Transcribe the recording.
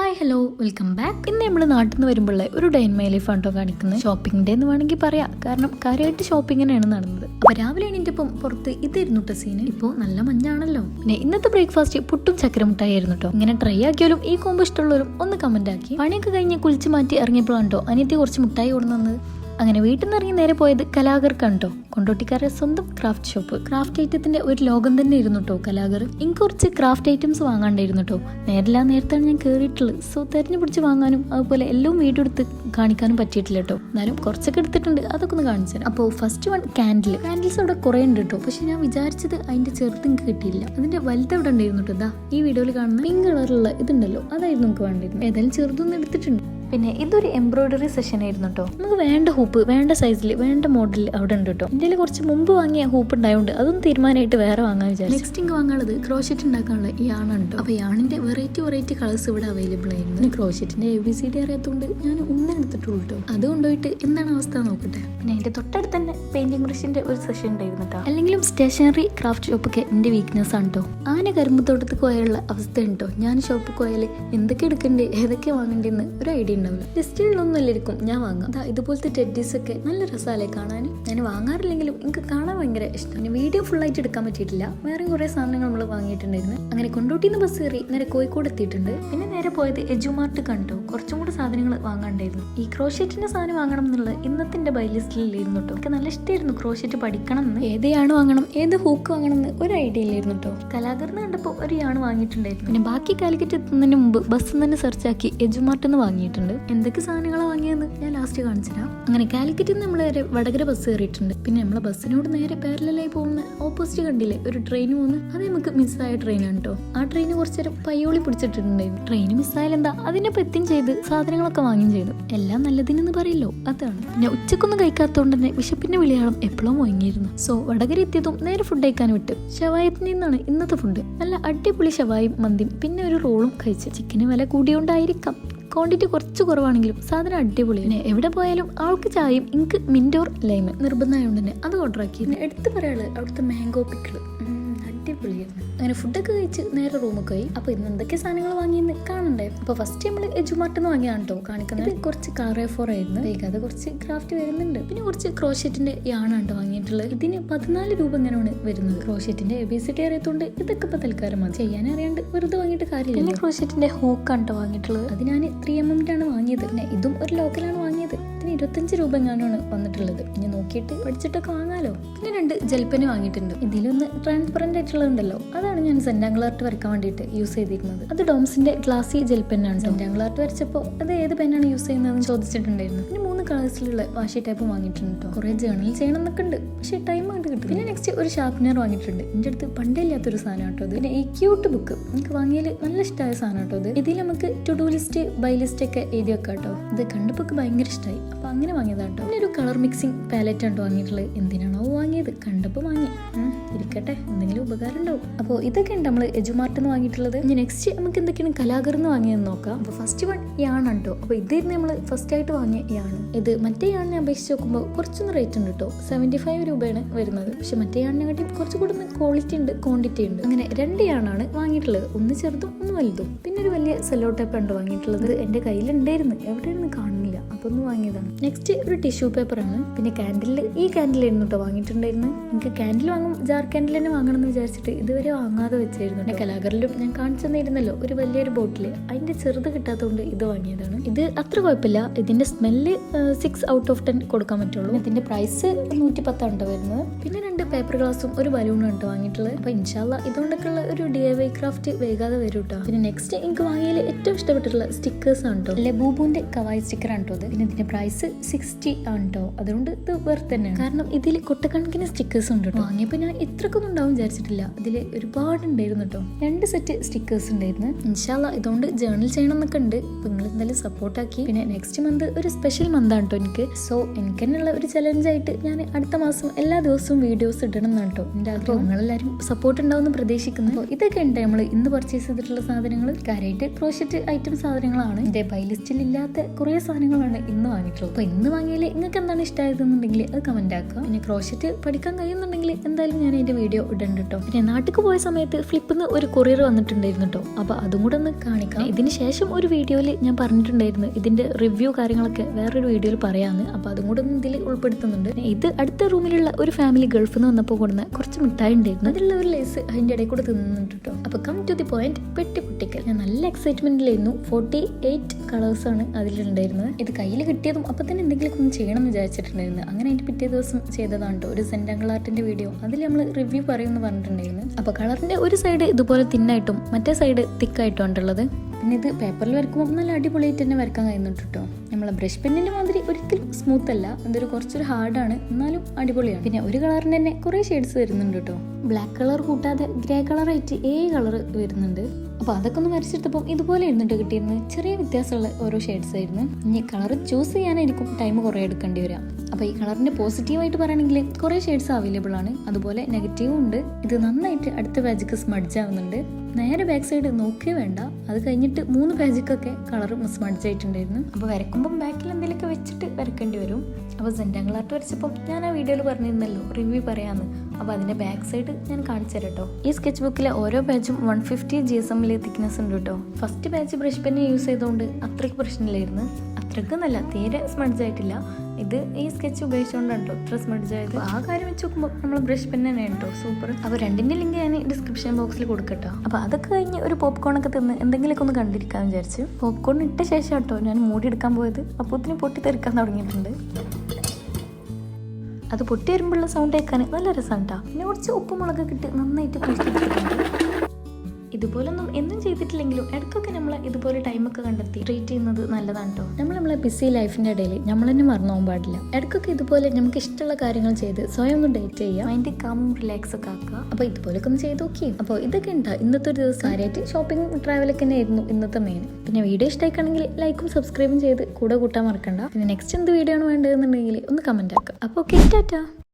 Hi hello welcome back ഇന്ന് നമ്മൾ നാട്ടിൽ നിന്ന് വരുമ്പോഴേ ഒരു ഡൈൻ മൈ ലൈഫ് കാണിക്കുന്നത് ഷോപ്പിംഗ് ഡേ എന്ന് വേണമെങ്കിൽ പറയാം. കാരണം കാര്യമായിട്ട് ഷോപ്പിംഗ് തന്നെയാണ് നടന്നത്. അപ്പൊ രാവിലെ എണീറ്റപ്പം പുറത്ത് ഇതായിരുന്നു കേട്ടോ സീന് ഇപ്പോൾ നല്ല മഞ്ഞാണല്ലോ. പിന്നെ ഇന്നത്തെ ബ്രേക്ക്ഫാസ്റ്റ് പുട്ടും ചക്കര മുട്ടായി ആയിരുന്നു കേട്ടോ ഇങ്ങനെ ട്രൈ ആക്കിയാലും ഈ കോമ്പ് ഇഷ്ടമുള്ളവരും ഒന്ന് കമന്റ് ആക്കി. പണിയൊക്കെ കഴിഞ്ഞ് കുളിച്ച് മാറ്റി ഇറങ്ങിയപ്പോഴാണ് കേട്ടോ അനിയത്തി കുറച്ച് മുട്ടായി കൊണ്ടുവന്നത്. അങ്ങനെ വീട്ടിൽ നിന്ന് ഇറങ്ങി നേരെ പോയത് കലാകർ കണ്ടോ കൊണ്ടോട്ടിക്കാരുടെ സ്വന്തം ക്രാഫ്റ്റ് ഷോപ്പ് ക്രാഫ്റ്റ് ഐറ്റത്തിന്റെ ഒരു ലോകം തന്നെ ഇരുന്നു കേട്ടോ കലാകർ. എനിക്ക് കുറച്ച് ക്രാഫ്റ്റ് ഐറ്റംസ് വാങ്ങാണ്ടായിരുന്നു കേട്ടോ നേരെല്ലാം നേരത്താണ് ഞാൻ കയറിയിട്ടുള്ളത് സോ തെരഞ്ഞു പിടിച്ച് വാങ്ങാനും അതുപോലെ എല്ലാം വീഡിയോ എടുത്ത് കാണിക്കാനും പറ്റിയിട്ടില്ല കേട്ടോ എന്നാലും കുറച്ചൊക്കെ എടുത്തിട്ടുണ്ട്. അതൊക്കെ ഒന്ന് കാണിച്ചു അപ്പോൾ ഫസ്റ്റ് വൺ കാൻഡിൽ കാൻഡിൽസ് അവിടെ കുറേ ഉണ്ട് കേട്ടോ പക്ഷെ ഞാൻ വിചാരിച്ചത് അതിന്റെ ചെറുത് എനിക്ക് കിട്ടിയില്ല. അതിന്റെ വലുത് അവിടെ ഉണ്ടായിരുന്നു കേട്ടോ ഈ വീഡിയോയിൽ കാണുന്ന പിങ്ക് കളറുള്ള ഇതുണ്ടല്ലോ. അതായിരുന്നു നമുക്ക് വേണ്ടിയിരുന്നു ഏതായാലും ചെറുതൊന്നും എടുത്തിട്ടുണ്ട്. പിന്നെ ഇതൊരു എംബ്രോയിഡറി സെഷൻ ആയിരുന്നു കേട്ടോ നമുക്ക് വേണ്ട ഹൂപ്പ് വേണ്ട സൈസിൽ വേണ്ട മോഡലിൽ അവിടെ ഉണ്ട് കേട്ടോ ഇന്ത്യയിൽ കുറച്ച് മുമ്പ് വാങ്ങിയ ഹൂപ്പ് ഉണ്ടായതുകൊണ്ട് അതൊന്നും തീരുമാനമായിട്ട് വേറെ വാങ്ങാൻ വിചാരിച്ചു. നെക്സ്റ്റ് ഇങ്ങ് വാങ്ങാനുള്ളത് ക്രോഷറ്റ് ഉണ്ടാക്കാനുള്ള യാണുണ്ട് അപ്പൊ അപ്പോൾ യാണിന്റെ വെറൈറ്റി വെറൈറ്റി കളേഴ്സ് ഇവിടെ അവൈലബിൾ ആയിരുന്നു. ക്രോഷറ്റിന്റെ എ ബി സി ഡി അറിയാത്തതുകൊണ്ട് ഞാൻ ഒന്നും എടുത്തിട്ടുള്ളൂ കേട്ടോ അത് കൊണ്ടുപോയിട്ട് എന്താണ് അവസ്ഥ നോക്കട്ടെ? പിന്നെ അതിന്റെ തൊട്ടടുത്ത് തന്നെ പെയിന്റിംഗ് ബ്രഷിന്റെ ഒരു സെഷൻ ഉണ്ടായിരുന്നു കേട്ടോ അല്ലെങ്കിലും സ്റ്റേഷനറി ക്രാഫ്റ്റ് ഷോപ്പൊക്കെ എന്റെ വീക്ക്നെസ് ആണ് കേട്ടോ ആന കരുമ്പത്തോട്ടത്ത് പോയുള്ള അവസ്ഥ ഉണ്ടോ ഞാൻ ഷോപ്പ് പോയാൽ എന്തൊക്കെ എടുക്കണ്ടേ ഏതൊക്കെ വാങ്ങണ്ടേന്ന് ഒരു ഐഡിയ ഉണ്ടാവില്ല ലിസ്റ്റിലൊന്നുമില്ലായിരിക്കും ഞാൻ വാങ്ങാം. ദാ ഇതുപോലത്തെ ടെഡീസ് ഒക്കെ നല്ല രസമല്ലേ കാണാൻ? ഞാൻ വാങ്ങാറില്ലെങ്കിലും എനിക്ക് കാണാൻ ഭയങ്കര ഇഷ്ടമാണ് വീഡിയോ ഫുൾ ആയിട്ട് എടുക്കാൻ പറ്റിയിട്ടില്ല. വേറെ കുറേ സാധനങ്ങൾ നമ്മൾ വാങ്ങിയിട്ടുണ്ടായിരുന്നു. അങ്ങനെ കൊണ്ടോട്ടിന്ന് ബസ് കയറി നേരെ കോഴിക്കോട് എത്തിയിട്ടുണ്ട്. പിന്നെ നേരെ പോയത് എജുമാർട്ട് കണ്ടു. കുറച്ചും കൂടി സാധനങ്ങൾ വാങ്ങാണ്ടായിരുന്നു. ഈ ക്രോഷറ്റിന്റെ സാധനം വാങ്ങണം എന്നുള്ളത് ഇന്നത്തെ ലിസ്റ്റിലില്ലായിരുന്നു കേട്ടോ എനിക്ക് നല്ല ഇഷ്ടമായിരുന്നു ക്രോഷറ്റ് പഠിക്കണം എന്ന്. ഏതെയാണ് വാങ്ങണം? ഏത് ഹൂക്ക് വാങ്ങണം എന്ന് ഒരു ഐഡിയ ഇല്ലായിരുന്നു കേട്ടോ കലാകർന്ന് കണ്ടപ്പോൾ ഒരു യാണ് വാങ്ങിയിട്ടുണ്ടായിരുന്നു. പിന്നെ ബാക്കി കാലിക്കറ്റ് എത്തുന്നതിന് മുമ്പ് ബസ് തന്നെ സെർച്ച് ആക്കി എജുമാർട്ട് എന്ന് വാങ്ങിയിട്ടുണ്ട്. എന്തൊക്കെ സാധനങ്ങളാണ് വാങ്ങിയെന്ന് ഞാൻ ലാസ്റ്റ് കാണിച്ചിട്ടാ അങ്ങനെ കാലിക്കറ്റിൽ നിന്ന് നമ്മൾ വടകര ബസ് കയറിയിട്ടുണ്ട് പിന്നെ നമ്മളെ ബസ്സിനോട് നേരെ പാരലായി പോകുന്ന ഓപ്പോസിറ്റ് കണ്ടില്ലേ? ഒരു ട്രെയിൻ പോകുന്നു അത് നമുക്ക് മിസ്സായ ട്രെയിനാണ് കേട്ടോ ആ ട്രെയിൻ കുറച്ച് നേരം പയ്യോളി പിടിച്ചിട്ടുണ്ടായിരുന്നു. ട്രെയിൻ മിസ്സായാലും എന്താ? അതിനൊപ്പം എത്തും ചെയ്ത് സാധനങ്ങളൊക്കെ വാങ്ങുകയും ചെയ്തു. എല്ലാം നല്ലതിനെന്ന് പറയല്ലോ. അതാണ്. പിന്നെ ഉച്ചക്കൊന്നും കഴിക്കാത്തതുകൊണ്ട് തന്നെ വിശപ്പിന്റെ വിളിയാളം എപ്പോഴും വാങ്ങിയിരുന്നു സോ വടകര എത്തിയതും നേരെ ഫുഡ് കഴിക്കാൻ വിട്ടു. ഷവായത്തിൽ നിന്നാണ് ഇന്നത്തെ ഫുഡ് നല്ല അടിപൊളി ഷവായും മന്തിയും. പിന്നെ ഒരു റോളും കഴിച്ചു. ചിക്കന് വില കൂടിയോണ്ടായിരിക്കാം. ക്വാണ്ടിറ്റി കുറച്ച് കുറവാണെങ്കിലും സാധനം അടിപൊളി പിന്നെ എവിടെ പോയാലും ആൾക്ക് ചായയും ഇങ്ക് മിൻഡോർ ലൈമ് നിർബന്ധമായതുകൊണ്ട് തന്നെ അത് ഓർഡർ ആക്കി എടുത്ത് പറയാനുള്ളത് അവിടുത്തെ മാംഗോ പിക്കിൾ അടിപൊളിയായിരുന്നു. അങ്ങനെ ഫുഡൊക്കെ കഴിച്ച് നേരെ റൂമൊക്കെ പോയി. അപ്പോൾ ഇന്ന് എന്തൊക്കെ സാധനങ്ങൾ വാങ്ങിയെന്ന് കാണണ്ടേ? അപ്പോൾ ഫസ്റ്റ് നമ്മൾ എജുമാർട്ടിന്ന് വാങ്ങിയാണ് കേട്ടോ കാണിക്കുന്നത്. കുറച്ച് കാറേ ഫോർ ആയിരുന്നു അത് കുറച്ച് ക്രാഫ്റ്റ് വരുന്നുണ്ട്. പിന്നെ കുറച്ച് ക്രോഷറ്റിന്റെ യാണ് കേട്ടോ വാങ്ങിയിട്ടുള്ളത്. ഇതിന് പതിനാല് രൂപ ഇങ്ങനെയാണ് വരുന്നത്. ക്രോഷറ്റിന്റെ എ ബി സി ടി അറിയത്തോണ്ട് ഇതൊക്കെ ഇപ്പൊ തൽക്കാലം മതി. ചെയ്യാൻ അറിയാണ്ട് വെറുതെ വാങ്ങിയിട്ട് കാര്യമില്ല പിന്നെ ക്രോഷറ്റിന്റെ ഹോക്ക് കേട്ടോ വാങ്ങിയിട്ടുള്ളത്. അത് ഞാൻ ത്രീ എം എമ്മിലാണ് വാങ്ങിയത്. പിന്നെ ഇതും ഒരു ലോക്കലാണ് ഇതിന് ഇരുപത്തഞ്ച് രൂപ എങ്ങാനാണ് വന്നിട്ടുള്ളത്. ഇനി നോക്കിയിട്ട് പഠിച്ചിട്ടൊക്കെ വാങ്ങാലോ. പിന്നെ രണ്ട് ജൽപ്പന് വാങ്ങിയിട്ടുണ്ട്. ഇതിലൊന്ന് ട്രാൻസ്പെറന്റ് ആയിട്ടുള്ളതുണ്ടല്ലോ. അതാണ് ഞാൻ സെന്റാങ്കിൾ ആർട്ട് വരയ്ക്കാൻ വേണ്ടിയിട്ട് യൂസ് ചെയ്തിരുന്നത്. അത് ഡോംസിന്റെ ഗ്ലാസി ജെൽ പെന്നാണ് സെന്റാങ്കിൾ ആർട്ട് വരച്ചപ്പോൾ അത് ഏത് പെന്നാണ് യൂസ് ചെയ്യുന്നതെന്ന് ചോദിച്ചിട്ടുണ്ടായിരുന്നു. പിന്നെ കളേഴ്സിലുള്ള വാഷി ടൈപ്പ് വാങ്ങിയിട്ടുണ്ട് കേട്ടോ കുറേ ജേർണൽ ചെയ്യണം എന്നൊക്കെ ഉണ്ട്. പക്ഷേ ടൈം ആയിട്ട് കിട്ടും പിന്നെ നെക്സ്റ്റ് ഒരു ഷാർപ്പനർ വാങ്ങിയിട്ടുണ്ട്. എന്റെ അടുത്ത് പണ്ടേ ഇല്ലാത്തൊരു സാധനം കേട്ടോ അത് പിന്നെ ഈ ക്യൂട്ട് ബുക്ക് എനിക്ക് വാങ്ങിയതിൽ നല്ല ഇഷ്ടമായ സാധനം കേട്ടോ അത് ഇതിൽ നമുക്ക് to do list buy list ഒക്കെ എഴുതി വെക്കാം കേട്ടോ ഇത് കണ്ടപ്പോൾ ഭയങ്കര ഇഷ്ടമായി. അപ്പോൾ അങ്ങനെ വാങ്ങിയതാണ് കേട്ടോ പിന്നെ ഒരു കളർ മിക്സിങ് പാലറ്റ് ആണ് വാങ്ങിയിട്ടുള്ളത്. എന്തിനാണോ വാങ്ങിയത്? കണ്ടപ്പോൾ വാങ്ങി. ഇരിക്കട്ടെ. എന്തെങ്കിലും ഉപകാരം ഉണ്ടാവും അപ്പോൾ ഇതൊക്കെയാണ് നമ്മൾ എജുമാർട്ടിൽ നിന്ന് വാങ്ങിയിട്ടുള്ളത്. ഇനി നെക്സ്റ്റ് നമുക്ക് എന്തൊക്കെയാണ് കലാകർ എന്ന് വാങ്ങിയതെന്ന് നോക്കാം. അപ്പോൾ ഫസ്റ്റ് വൺ യാണ് കേട്ടോ. അപ്പോൾ ഇതായിരുന്നു നമ്മൾ ഫസ്റ്റ് ആയിട്ട് വാങ്ങിയ യാണ്. ഇത് മറ്റേ യാണിനെ അപേക്ഷിച്ച് നോക്കുമ്പോൾ കുറച്ചൊന്ന് റേറ്റ് ഉണ്ട് കേട്ടോ. സെവന്റി ഫൈവ് രൂപയാണ് വരുന്നത്. പക്ഷെ മറ്റേ യാണിനെക്കാട്ടി കുറച്ച് കൂടുതൽ ക്വാളിറ്റി ഉണ്ട് ക്വാണ്ടിറ്റി ഉണ്ട്. അങ്ങനെ രണ്ട് യാണാണ് വാങ്ങിയിട്ടുള്ളത്. ഒന്ന് ചെറുതും ഒന്ന് വലുതും. പിന്നെ ഒരു വലിയ സെല്ലോ ടേപ്പ് ഉണ്ട് വാങ്ങിയിട്ടുള്ളത്. എന്റെ കയ്യിലുണ്ടായിരുന്നു. എവിടെയാണെന്ന് കാണുന്നില്ല. അപ്പോൾ ഒന്ന് വാങ്ങിയതാണ്. നെക്സ്റ്റ് ഒരു ടിഷ്യൂ പേപ്പറാണ് പിന്നെ ക്യാൻഡിൽ ഈ കാൻഡിലായിരുന്നു കേട്ടോ വാങ്ങിയിട്ടുണ്ടായിരുന്നു. എനിക്ക് ക്യാൻഡിൽ വാങ്ങും ജാർ ക്യാൻഡിൽ തന്നെ വാങ്ങണം എന്ന് വിചാരിച്ചിട്ട് ഇതുവരെ വാങ്ങാതെ വെച്ചായിരുന്നു എന്റെ കലാകറിലും ഞാൻ കാണിച്ചു തന്നിരുന്നല്ലോ ഒരു വലിയൊരു ബോട്ടിൽ അതിന്റെ ചെറുത് കിട്ടാത്തതുകൊണ്ട് ഇത് വാങ്ങിയതാണ്. ഇത് അത്ര കുഴപ്പമില്ല. ഇതിന്റെ smell six out of ten കൊടുക്കാൻ പറ്റുള്ളൂ. ഇതിന്റെ പ്രൈസ് നൂറ്റി പത്താണ് വരുന്നത്. പിന്നെ രണ്ട് പേപ്പർ ഗ്ലാസും ഒരു ബലൂണും ഉണ്ട് വാങ്ങിയിട്ടുള്ളത്. അപ്പോൾ ഇൻഷാല്ല ഇതുകൊണ്ടൊക്കെയുള്ള ഒരു ഡി ഐ വൈ ക്രാഫ്റ്റ് വേഗാതെ വരും കേട്ടോ പിന്നെ നെക്സ്റ്റ് എനിക്ക് വാങ്ങിയതിൽ ഏറ്റവും ഇഷ്ടപ്പെട്ടിട്ടുള്ള സ്റ്റിക്കേഴ്സ് ആണ് കേട്ടോ അല്ലെ ബൂബുവിന്റെ സ്റ്റിക്കർ ആണ് കേട്ടോ ഇത്. പിന്നെ ഇതിന്റെ പ്രൈസ് സിക്സ്റ്റി ആണ് കേട്ടോ അതുകൊണ്ട് ഇത് വെറുതെ തന്നെയാണ്. കാരണം ഇതിൽ കൊട്ടക്കണക്കിന് സ്റ്റിക്കേഴ്സ് ഉണ്ട് കേട്ടോ. വാങ്ങിയപ്പോൾ ഞാൻ ഇത്രക്കൊന്നും ഉണ്ടാവും വിചാരിച്ചിട്ടില്ല. ഇതിൽ ഒരുപാട് ഉണ്ടായിരുന്നു കേട്ടോ. രണ്ട് സെറ്റ് സ്റ്റിക്കേഴ്സ് ഉണ്ടായിരുന്നു. ഇൻഷാല്ല ഇതുകൊണ്ട് ജേർണൽ ചെയ്യണം എന്നൊക്കെ ഉണ്ട്. അപ്പൊ നിങ്ങൾ എന്തായാലും സപ്പോർട്ട് ആക്കി. പിന്നെ നെക്സ്റ്റ് മന്ത് ഒരു സ്പെഷ്യൽ മന്ത് ആണ് കേട്ടോ എനിക്ക്. സോ എനിക്ക് തന്നെയുള്ള ഒരു ചലഞ്ചായിട്ട് ഞാൻ അടുത്ത മാസം എല്ലാ ദിവസവും വീഡിയോസ് ഇടണം എന്നാണ് കേട്ടോ എന്റെ ആഗ്രഹം. നിങ്ങളെല്ലാവരും സപ്പോർട്ട് ഉണ്ടാവുമെന്ന് പ്രതീക്ഷിക്കുന്നു. അപ്പോൾ ഇതൊക്കെ ഉണ്ട്. നമ്മൾ ഇന്ന് പർച്ചേസ് ചെയ്തിട്ടുള്ള സാധനങ്ങൾ കാര്യമായിട്ട് ക്രോഷറ്റ് ഐറ്റം സാധനങ്ങളാണ്. എന്റെ ബൈ ലിസ്റ്റിൽ ഇല്ലാത്ത കുറേ സാധനങ്ങളാണ് ഇന്ന് വാങ്ങിയിട്ടുള്ളത്. അപ്പോൾ ഇന്ന് വാങ്ങിയാൽ നിങ്ങൾക്ക് എന്താണ് ഇഷ്ടമായതെന്നുണ്ടെങ്കിൽ അത് കമന്റ് ആക്കുക. പിന്നെ ക്രോഷറ്റ് പഠിക്കാൻ കഴിയുന്നുണ്ടെങ്കിൽ എന്തായാലും ഞാൻ അതിന്റെ വീഡിയോ ഇടണ്ട് കേട്ടോ പിന്നെ നാട്ടിൽ പോയ സമയത്ത് ഫ്ലിപ്പിൽ നിന്ന് ഒരു കൊറിയർ വന്നിട്ടുണ്ടായിരുന്നു കേട്ടോ അപ്പോൾ അതും കൂടെ ഒന്ന് കാണിക്കാം. ഇതിന് ശേഷം ഒരു വീഡിയോയിൽ ഞാൻ പറഞ്ഞിട്ടുണ്ടായിരുന്നു. ഇതിന്റെ റിവ്യൂ കാര്യങ്ങളൊക്കെ വേറൊരു വീഡിയോയിൽ പറയാമെന്ന് അപ്പോൾ അതും കൂടെ ഒന്ന് ഇതിൽ ഉൾപ്പെടുത്തുന്നുണ്ട്. ഇത് അടുത്ത റൂമിലുള്ള ഒരു ഫാമിലി ഗൾഫിൽ നിന്ന് വന്നപ്പോൾ കൊടുന്ന കുറച്ച് മിഠായി ഉണ്ടായിരുന്നു. അതിലുള്ള ഒരു ലേസ് അതിന്റെ ഇടയിൽ കൂടെ തിന്നുന്നുണ്ട് കേട്ടോ അപ്പോൾ കം ടു ദി പോയിന്റ് പെട്ടി പൊട്ടിക്കൽ. ഞാൻ നല്ല എക്സൈറ്റ്മെന്റിലായിരുന്നു ഫോർട്ടി എയ്റ്റ് കളേഴ്സാണ് അതിലുണ്ടായിരുന്നത്. ഇത് കയ്യിൽ കിട്ടിയതും അപ്പം തന്നെ എന്തെങ്കിലും ഒന്ന് ചെയ്യണം എന്ന് വിചാരിച്ചിട്ടുണ്ടായിരുന്നു. അങ്ങനെ അതിന്റെ പിറ്റേ ദിവസം ചെയ്തതാണ് കേട്ടോ ഒരു സെന്റാങ്കിൾ ആർട്ടിന്റെ വീഡിയോ. അതിൽ നമ്മൾ റിവ്യൂ പറയുമെന്ന് പറഞ്ഞിട്ടുണ്ടായിരുന്നു. അപ്പോൾ കളറിന്റെ ഒരു സൈഡ് ഇതുപോലെ തിന്നായിട്ടും മറ്റേ സൈഡ് തിക്കായിട്ടും ഉണ്ടുള്ളത് പിന്നെ ഇത് പേപ്പറിൽ വരക്കുമ്പോൾ നല്ല അടിപൊളിയായിട്ട് തന്നെ വരക്കാൻ കഴിയുന്നുണ്ട് കേട്ടോ നമ്മളെ ബ്രഷ് പെന്നിന്റെ മാതിരി ഒരിക്കലും സ്മൂത്ത് അല്ല. എന്തൊരു കുറച്ചൊരു ഹാർഡാണ് എന്നാലും അടിപൊളിയാണ്. പിന്നെ ഒരു കളറിന് തന്നെ കുറേ ഷെയ്ഡ്സ് വരുന്നുണ്ട് കേട്ടോ ബ്ലാക്ക് കളർ കൂട്ടാതെ ഗ്രേ കളറായിട്ട് ഏഴ് കളർ വരുന്നുണ്ട്. അപ്പോൾ അതൊക്കെ ഒന്ന് വരച്ചെടുത്തപ്പോൾ ഇതുപോലെ ഇരുന്നിട്ട് കിട്ടിയിരുന്നത്. ചെറിയ വ്യത്യാസമുള്ള ഓരോ ഷെയ്ഡ്സ് ആയിരുന്നു. ഇനി കളർ ചൂസ് ചെയ്യാനായിരിക്കും ടൈം കുറേ എടുക്കേണ്ടി വരാം അപ്പോൾ ഈ കളറിന്റെ പോസിറ്റീവായിട്ട് പറയുകയാണെങ്കിൽ കുറേ ഷെയ്ഡ്സ് അവൈലബിൾ ആണ്. അതുപോലെ നെഗറ്റീവും ഉണ്ട്. ഇത് നന്നായിട്ട് അടുത്ത ബാജിക്ക് സ്മഡ്ജ് ആവുന്നുണ്ട്. നേരെ ബാക്ക് സൈഡ് നോക്കേ വേണ്ട. അത് കഴിഞ്ഞിട്ട് മൂന്ന് പേജിക്കൊക്കെ കളർ മിസ് മടിച്ചായിട്ടുണ്ടായിരുന്നു. അപ്പോൾ വരക്കുമ്പം ബാക്കിൽ എന്തെങ്കിലുമൊക്കെ വെച്ചിട്ട് വരക്കേണ്ടി വരും. അപ്പോൾ സെന്റാങ്കിൾ ആർട്ട് വരച്ചപ്പോൾ ഞാൻ ആ വീഡിയോയിൽ പറഞ്ഞിരുന്നല്ലോ റിവ്യൂ പറയാമെന്ന് അപ്പോൾ അതിന്റെ ബാക്ക് സൈഡ് ഞാൻ കാണിച്ചു കേട്ടോ ഈ സ്കെച്ച് ബുക്കിലെ ഓരോ പേജും വൺ ഫിഫ്റ്റി ജി എസ് എമ്മിലെ തിക്നെസ് ഉണ്ട് കേട്ടോ ഫസ്റ്റ് പേജ് ബ്രഷ് പെന്നെ യൂസ് ചെയ്തുകൊണ്ട് അത്രയ്ക്ക് പ്രശ്നമില്ലായിരുന്നു. അത്രയ്ക്ക് നല്ല തീരെ സ്മഡ്ജ് ആയിട്ടില്ല. ഇത് ഈ സ്കെച്ച് ഉപയോഗിച്ചുകൊണ്ടാണ് കേട്ടോ ഇത്ര സ്മഡ്ജ് ആയത്. ആ കാര്യം വെച്ച് നോക്കുമ്പോൾ നമ്മൾ ബ്രഷ് പെൻ തന്നെയാണ് കേട്ടോ സൂപ്പർ അപ്പോൾ രണ്ടിന്റെ ലിങ്ക് ഞാൻ ഡിസ്ക്രിപ്ഷൻ ബോക്സിൽ കൊടുക്കട്ടോ. അപ്പോൾ അതൊക്കെ കഴിഞ്ഞ് ഒരു പോപ്കോൺ ഒക്കെ തിന്ന് എന്തെങ്കിലുമൊക്കെ ഒന്ന് കണ്ടിരിക്കാമെന്ന് വിചാരിച്ച്. പോപ്കോൺ ഇട്ട ശേഷം കേട്ടോ ഞാൻ മൂടി എടുക്കാൻ പോയത്. അപ്പോത്തിന് പൊട്ടി തെറിക്കാൻ തുടങ്ങിയിട്ടുണ്ട്. അത് പൊട്ടി വരുമ്പോഴുള്ള സൗണ്ട് കേൾക്കാൻ നല്ല രസമാണ് കേട്ടോ പിന്നെ കുറച്ച് ഉപ്പുമുളക് കിട്ടി നന്നായിട്ട് കുളിച്ചെടുത്തിട്ടുണ്ട് ഇതുപോലൊന്നും എന്നും ചെയ്തിട്ടില്ലെങ്കിലും ഇടയ്ക്കൊക്കെ നമ്മൾ ഇതുപോലെ ടൈമൊക്കെ കണ്ടെത്തി ട്രീറ്റ് ചെയ്യുന്നത് നല്ലതാണ് കേട്ടോ നമ്മൾ നമ്മളെ ബിസി ലൈഫിന്റെ ഇടയിൽ നമ്മൾ തന്നെ മറന്നു പോകാൻ പാടില്ല. ഇടയ്ക്കൊക്കെ ഇതുപോലെ നമുക്ക് ഇഷ്ടമുള്ള കാര്യങ്ങൾ ചെയ്ത് സ്വയം ഒന്ന് ഡേറ്റ് ചെയ്യുക. മൈൻഡ് കം റിലാക്സ് ഒക്കെ ആക്കുക. അപ്പോൾ ഇതുപോലൊക്കെ ഒന്ന് ചെയ്ത് നോക്കി. അപ്പോൾ ഇതൊക്കെ ഉണ്ടാ? ഇന്നത്തെ ഒരു ദിവസം കാര്യമായിട്ട് ഷോപ്പിംഗ് ട്രാവലൊക്കെ തന്നെയായിരുന്നു ഇന്നത്തെ മെയിൻ പിന്നെ വീഡിയോ ഇഷ്ടമായിക്കാണെങ്കിൽ ലൈക്കും സബ്സ്ക്രൈബും ചെയ്ത് കൂടെ കൂട്ടാൻ മറക്കണ്ട. പിന്നെ നെക്സ്റ്റ് എന്ത് വീഡിയോ ആണ് വേണ്ടതെന്നുണ്ടെങ്കിൽ ഒന്ന് കമന്റ് ആക്കുക. അപ്പോൾ ഓക്കെ ടാറ്റാ.